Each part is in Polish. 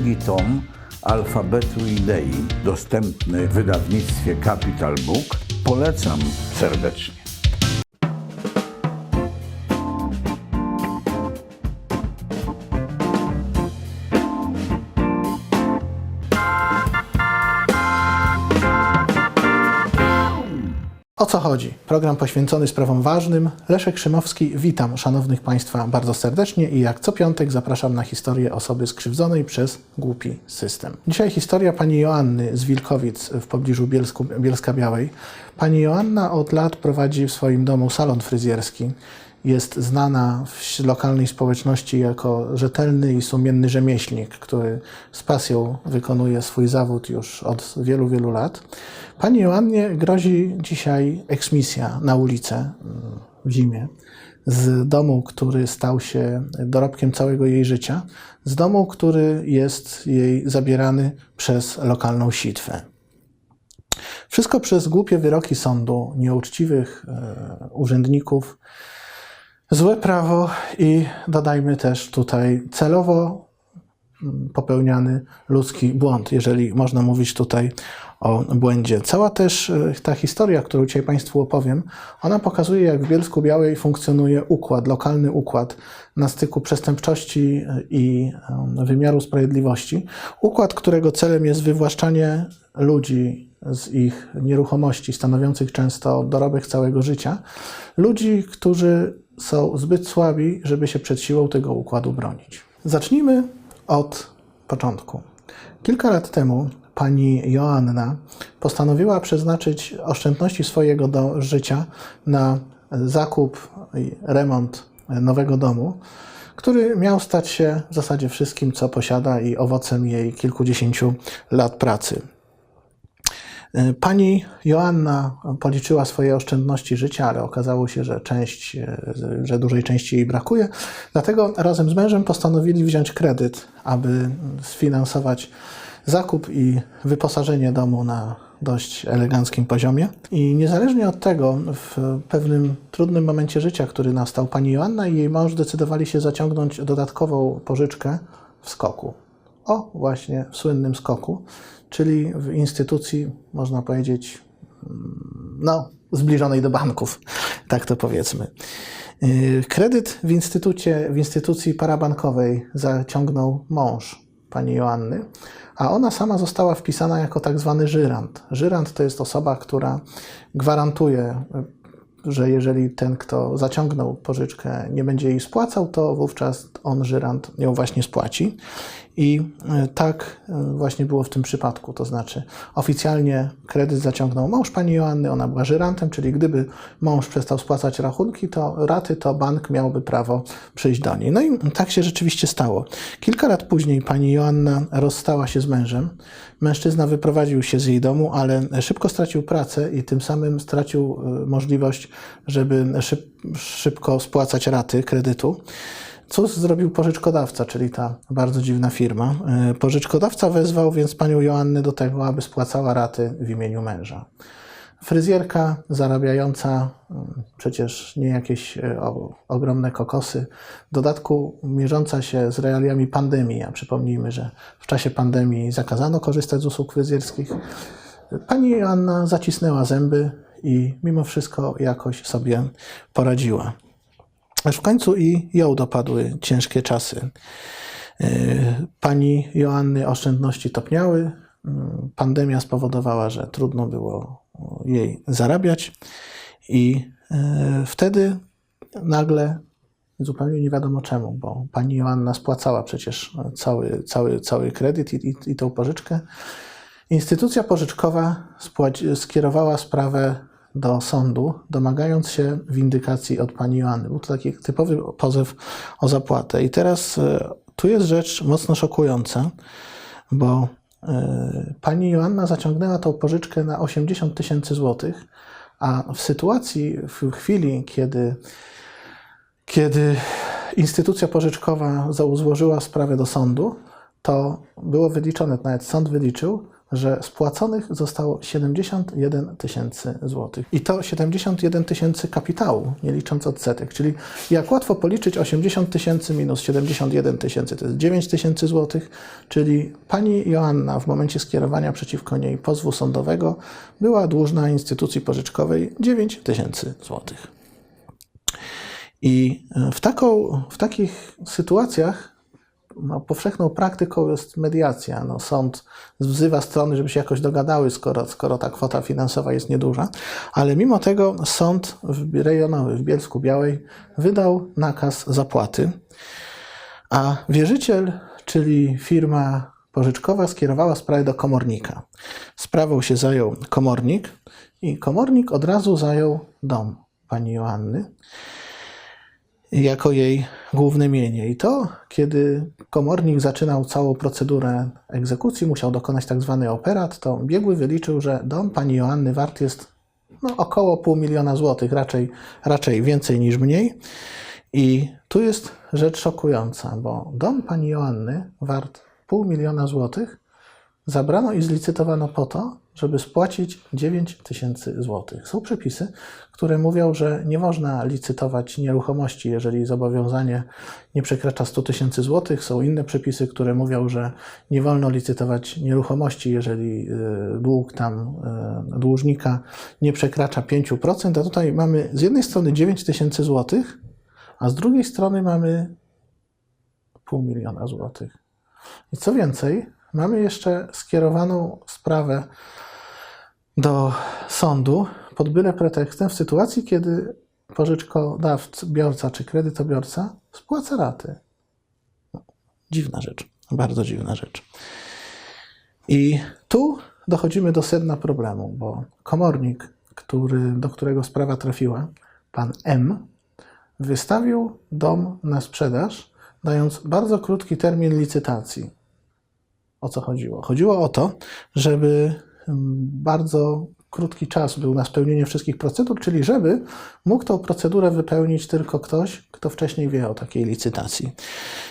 drugi tom Alfabetu Idei, dostępny w wydawnictwie Capital Book. Polecam serdecznie. Co chodzi? Program poświęcony sprawom ważnym. Leszek Szymowski, witam szanownych Państwa bardzo serdecznie i jak co piątek zapraszam na historię osoby skrzywdzonej przez głupi system. Dzisiaj historia pani Joanny z Wilkowic w pobliżu Bielsku, Bielska Białej. Pani Joanna od lat prowadzi w swoim domu salon fryzjerski. Jest znana w lokalnej społeczności jako rzetelny i sumienny rzemieślnik, który z pasją wykonuje swój zawód już od wielu, wielu lat. Pani Joannie grozi dzisiaj eksmisja na ulicę mm, w zimie z domu, który stał się dorobkiem całego jej życia, z domu, który jest jej zabierany przez lokalną sitwę. Wszystko przez głupie wyroki sądu, nieuczciwych e, urzędników, złe prawo i dodajmy też tutaj celowo mm, popełniany ludzki błąd, jeżeli można mówić tutaj o błędzie. Cała też e, ta historia, którą dzisiaj Państwu opowiem, ona pokazuje, jak w Bielsku Białej funkcjonuje układ, lokalny układ na styku przestępczości i e, wymiaru sprawiedliwości. Układ, którego celem jest wywłaszczanie ludzi z ich nieruchomości, stanowiących często dorobek całego życia, ludzi, którzy są zbyt słabi, żeby się przed siłą tego układu bronić. Zacznijmy od początku. Kilka lat temu pani Joanna postanowiła przeznaczyć oszczędności swojego do życia na zakup i remont nowego domu, który miał stać się w zasadzie wszystkim, co posiada i owocem jej kilkudziesięciu lat pracy. Pani Joanna policzyła swoje oszczędności życia, ale okazało się, że część, że dużej części jej brakuje. Dlatego razem z mężem postanowili wziąć kredyt, aby sfinansować zakup i wyposażenie domu na dość eleganckim poziomie. I niezależnie od tego, w pewnym trudnym momencie życia, który nastał, pani Joanna i jej mąż zdecydowali się zaciągnąć dodatkową pożyczkę w skoku. O, właśnie w słynnym skoku, czyli w instytucji, można powiedzieć, no, zbliżonej do banków, tak to powiedzmy. Yy, Kredyt w, instytucie, w instytucji parabankowej zaciągnął mąż pani Joanny, a ona sama została wpisana jako tak zwany żyrant. Żyrant to jest osoba, która gwarantuje, że jeżeli ten, kto zaciągnął pożyczkę, nie będzie jej spłacał, to wówczas on, żyrant, ją właśnie spłaci. I e, tak e, właśnie było w tym przypadku. To znaczy, oficjalnie kredyt zaciągnął mąż pani Joanny, ona była żyrantem, czyli gdyby mąż przestał spłacać rachunki, to raty, to bank miałby prawo przyjść do niej. No i tak się rzeczywiście stało. Kilka lat później pani Joanna rozstała się z mężem. Mężczyzna wyprowadził się z jej domu, ale szybko stracił pracę i tym samym stracił e, możliwość, żeby szyb, szybko spłacać raty kredytu. Co zrobił pożyczkodawca, czyli ta bardzo dziwna firma? E, Pożyczkodawca wezwał więc panią Joannę do tego, aby spłacała raty w imieniu męża. Fryzjerka zarabiająca mm, przecież nie jakieś e, ogromne kokosy, w dodatku mierząca się z realiami pandemii, a przypomnijmy, że w czasie pandemii zakazano korzystać z usług fryzjerskich, pani Joanna zacisnęła zęby i mimo wszystko jakoś sobie poradziła. Aż w końcu i ją dopadły ciężkie czasy. Yy, Pani Joanny oszczędności topniały. Yy, Pandemia spowodowała, że trudno było jej zarabiać, i yy, wtedy nagle zupełnie nie wiadomo czemu, bo pani Joanna spłacała przecież cały, cały, cały kredyt i, i, i tą pożyczkę. Instytucja pożyczkowa skierowała sprawę do sądu, domagając się windykacji od pani Joanny. Był to taki typowy pozew o zapłatę. I teraz e, tu jest rzecz mocno szokująca, bo e, pani Joanna zaciągnęła tą pożyczkę na 80 tysięcy złotych, a w sytuacji, w chwili, kiedy, kiedy instytucja pożyczkowa złożyła sprawę do sądu, to było wyliczone, nawet sąd wyliczył, że spłaconych zostało 71 tysięcy złotych. I to 71 tysięcy kapitału, nie licząc odsetek. Czyli jak łatwo policzyć 80 tysięcy minus 71 tysięcy, to jest 9 tysięcy złotych, czyli pani Joanna w momencie skierowania przeciwko niej pozwu sądowego była dłużna instytucji pożyczkowej 9 tysięcy złotych. I e, w, taką, w takich sytuacjach no, powszechną praktyką jest mediacja. No, sąd wzywa strony, żeby się jakoś dogadały, skoro, skoro ta kwota finansowa jest nieduża, ale mimo tego sąd w- rejonowy w Bielsku Białej wydał nakaz zapłaty, a wierzyciel, czyli firma pożyczkowa, skierowała sprawę do komornika. Sprawą się zajął komornik i komornik od razu zajął dom pani Joanny jako jej główne mienie. I to, kiedy komornik zaczynał całą procedurę egzekucji, musiał dokonać tak zwany operat, to biegły wyliczył, że dom pani Joanny wart jest no, około pół miliona złotych, raczej, raczej więcej niż mniej. I tu jest rzecz szokująca, bo dom pani Joanny wart pół miliona złotych zabrano i zlicytowano po to, żeby spłacić 9 tysięcy złotych. Są przepisy, które mówią, że nie można licytować nieruchomości, jeżeli zobowiązanie nie przekracza 100 tysięcy złotych. Są inne przepisy, które mówią, że nie wolno licytować nieruchomości, jeżeli y, dług tam y, dłużnika nie przekracza 5%. A tutaj mamy z jednej strony 9 tysięcy złotych, a z drugiej strony mamy pół miliona złotych. I co więcej, mamy jeszcze skierowaną sprawę do sądu pod byle pretekstem w sytuacji, kiedy pożyczkodawca, czy kredytobiorca spłaca raty. Dziwna rzecz, bardzo dziwna rzecz. I tu dochodzimy do sedna problemu, bo komornik, który, do którego sprawa trafiła, pan M, wystawił dom na sprzedaż, dając bardzo krótki termin licytacji. O co chodziło? Chodziło o to, żeby mm, bardzo krótki czas był na spełnienie wszystkich procedur, czyli żeby mógł tą procedurę wypełnić tylko ktoś, kto wcześniej wie o takiej licytacji.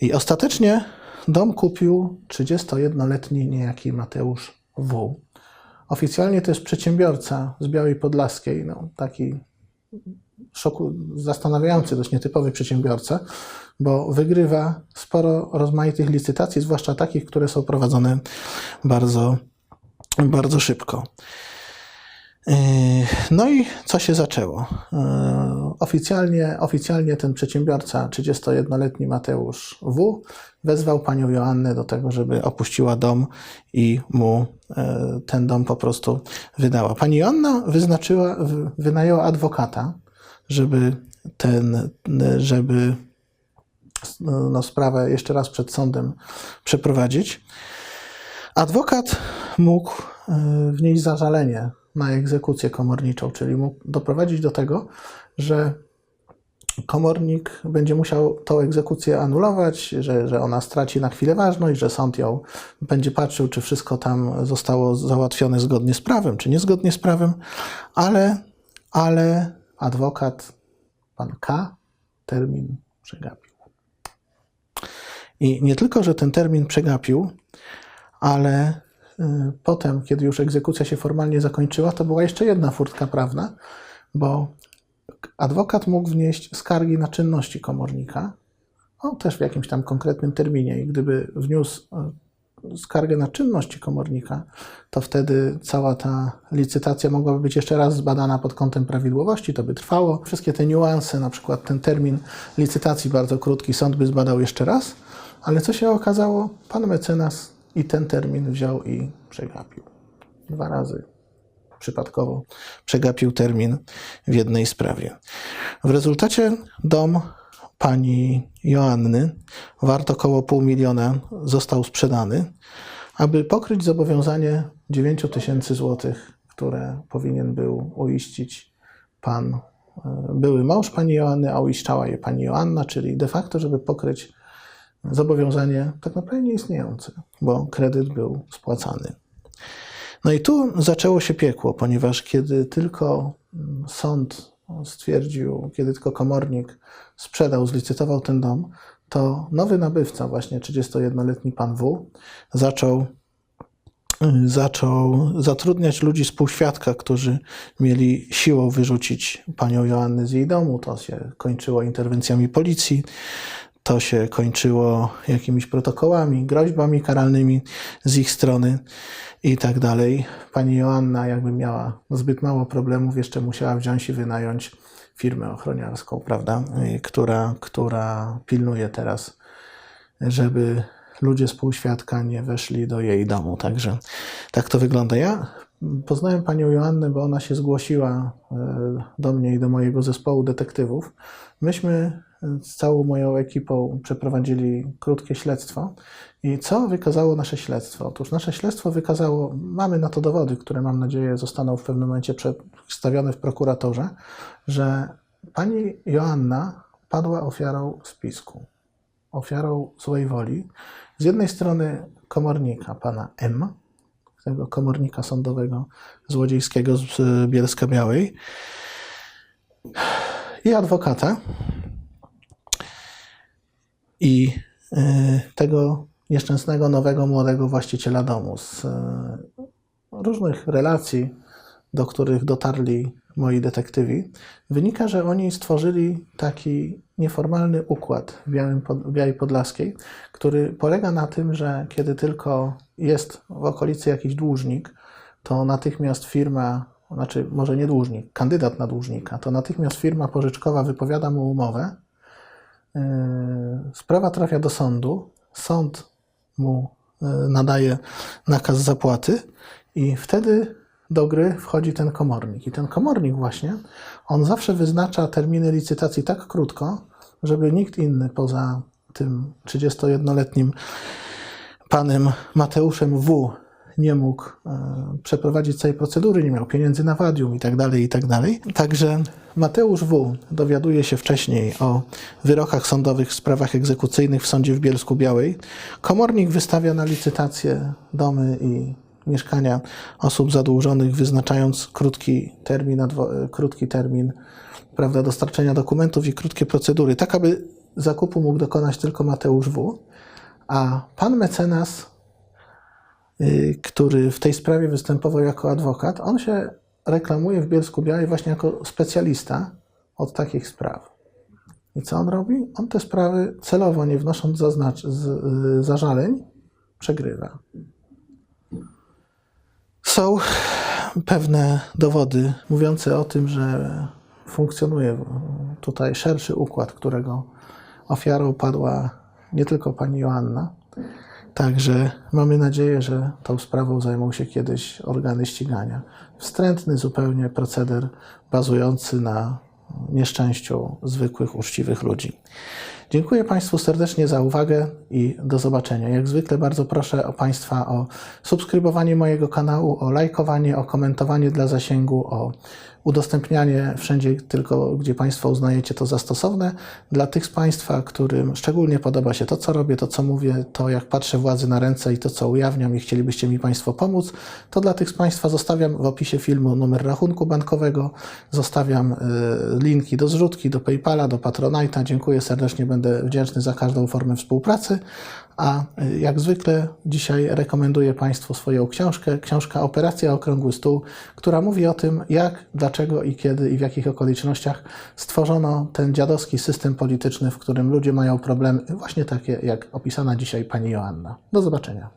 I ostatecznie dom kupił 31-letni niejaki Mateusz W. Oficjalnie to jest przedsiębiorca z Białej Podlaskiej, no, taki szoku, zastanawiający, dość nietypowy przedsiębiorca, bo wygrywa sporo rozmaitych licytacji, zwłaszcza takich, które są prowadzone bardzo, bardzo szybko. Yy, No i co się zaczęło? Yy, Oficjalnie, oficjalnie ten przedsiębiorca, 31-letni Mateusz W., wezwał panią Joannę do tego, żeby opuściła dom i mu yy, ten dom po prostu wydała. Pani Joanna wyznaczyła, wy- wynajęła adwokata, żeby ten, żeby no, sprawę jeszcze raz przed sądem przeprowadzić. Adwokat mógł y, wnieść zażalenie na egzekucję komorniczą, czyli mógł doprowadzić do tego, że komornik będzie musiał tą egzekucję anulować, że, że ona straci na chwilę ważność, że sąd ją będzie patrzył, czy wszystko tam zostało załatwione zgodnie z prawem, czy niezgodnie z prawem, ale, ale adwokat, pan K, termin przegapił. I nie tylko, że ten termin przegapił, ale y, potem, kiedy już egzekucja się formalnie zakończyła, to była jeszcze jedna furtka prawna, bo adwokat mógł wnieść skargi na czynności komornika, no, też w jakimś tam konkretnym terminie. I gdyby wniósł y, skargę na czynności komornika, to wtedy cała ta licytacja mogłaby być jeszcze raz zbadana pod kątem prawidłowości, to by trwało. Wszystkie te niuanse, na przykład ten termin licytacji bardzo krótki, sąd by zbadał jeszcze raz, ale co się okazało? Pan mecenas i ten termin wziął i przegapił. Dwa razy przypadkowo przegapił termin w jednej sprawie. W rezultacie dom pani Joanny, wart około pół miliona, został sprzedany, aby pokryć zobowiązanie 9 tysięcy złotych, które powinien był uiścić pan, e, były mąż pani Joanny, a uiszczała je pani Joanna, czyli de facto, żeby pokryć zobowiązanie tak naprawdę nieistniejące, bo kredyt był spłacany. No i tu zaczęło się piekło, ponieważ kiedy tylko mm, sąd stwierdził, kiedy tylko komornik sprzedał, zlicytował ten dom, to nowy nabywca, właśnie 31-letni pan W, zaczął y, zaczął zatrudniać ludzi z półświadka, którzy mieli siłą wyrzucić panią Joannę z jej domu. To się kończyło interwencjami policji, to się kończyło jakimiś protokołami, groźbami karalnymi z ich strony i tak dalej. Pani Joanna, jakby miała zbyt mało problemów, jeszcze musiała wziąć i wynająć firmę ochroniarską, prawda, y, która, która pilnuje teraz żeby ludzie z półświadka nie weszli do jej domu. Także tak to wygląda. Ja poznałem panią Joannę, bo ona się zgłosiła e, do mnie i do mojego zespołu detektywów. Myśmy z całą moją ekipą przeprowadzili krótkie śledztwo. I co wykazało nasze śledztwo? Otóż nasze śledztwo wykazało, mamy na to dowody, które mam nadzieję zostaną w pewnym momencie przedstawione w prokuratorze, że pani Joanna padła ofiarą spisku ofiarą złej woli. Z jednej strony komornika, pana M., tego komornika sądowego złodziejskiego z y, Bielska Białej i adwokata. I y, tego nieszczęsnego nowego młodego właściciela domu z y, różnych relacji, do których dotarli moi detektywi, wynika, że oni stworzyli taki nieformalny układ w, Białym, Białej Podlaskiej, który polega na tym, że kiedy tylko jest w okolicy jakiś dłużnik, to natychmiast firma, znaczy może nie dłużnik, kandydat na dłużnika, to natychmiast firma pożyczkowa wypowiada mu umowę, Yy, Sprawa trafia do sądu, sąd mu yy, nadaje nakaz zapłaty i wtedy do gry wchodzi ten komornik. I ten komornik właśnie, on zawsze wyznacza terminy licytacji tak krótko, żeby nikt inny poza tym 31-letnim panem Mateuszem W. nie mógł e, przeprowadzić całej procedury, nie miał pieniędzy na wadium i tak dalej, i tak dalej. Także Mateusz W. dowiaduje się wcześniej o wyrokach sądowych w sprawach egzekucyjnych w sądzie w Bielsku Białej. Komornik wystawia na licytację domy i mieszkania osób zadłużonych, wyznaczając krótki termin, adwo- krótki termin prawda, dostarczenia dokumentów i krótkie procedury, tak aby zakupu mógł dokonać tylko Mateusz W. A pan mecenas, y, który w tej sprawie występował jako adwokat, on się reklamuje w Bielsku Białej właśnie jako specjalista od takich spraw. I co on robi? On te sprawy celowo, nie wnosząc zaznacz- z, y, zażaleń, przegrywa. Są pewne dowody mówiące o tym, że funkcjonuje tutaj szerszy układ, którego ofiarą padła nie tylko pani Joanna. Także mamy nadzieję, że tą sprawą zajmą się kiedyś organy ścigania. Wstrętny zupełnie proceder bazujący na nieszczęściu zwykłych, uczciwych ludzi. Dziękuję Państwu serdecznie za uwagę i do zobaczenia. Jak zwykle bardzo proszę o Państwa o subskrybowanie mojego kanału, o lajkowanie, o komentowanie dla zasięgu, o udostępnianie wszędzie tylko, gdzie Państwo uznajecie to za stosowne. Dla tych z Państwa, którym szczególnie podoba się to, co robię, to, co mówię, to jak patrzę władzy na ręce i to, co ujawniam i chcielibyście mi Państwo pomóc, to dla tych z Państwa zostawiam w opisie filmu numer rachunku bankowego, zostawiam y, linki do zrzutki, do PayPala, do Patronite'a. Dziękuję serdecznie, będę wdzięczny za każdą formę współpracy. A y, jak zwykle dzisiaj rekomenduję Państwu swoją książkę, książka Operacja Okrągły Stół, która mówi o tym, jak, dlaczego i kiedy i w jakich okolicznościach stworzono ten dziadowski system polityczny, w którym ludzie mają problemy właśnie takie, jak opisana dzisiaj pani Joanna. Do zobaczenia.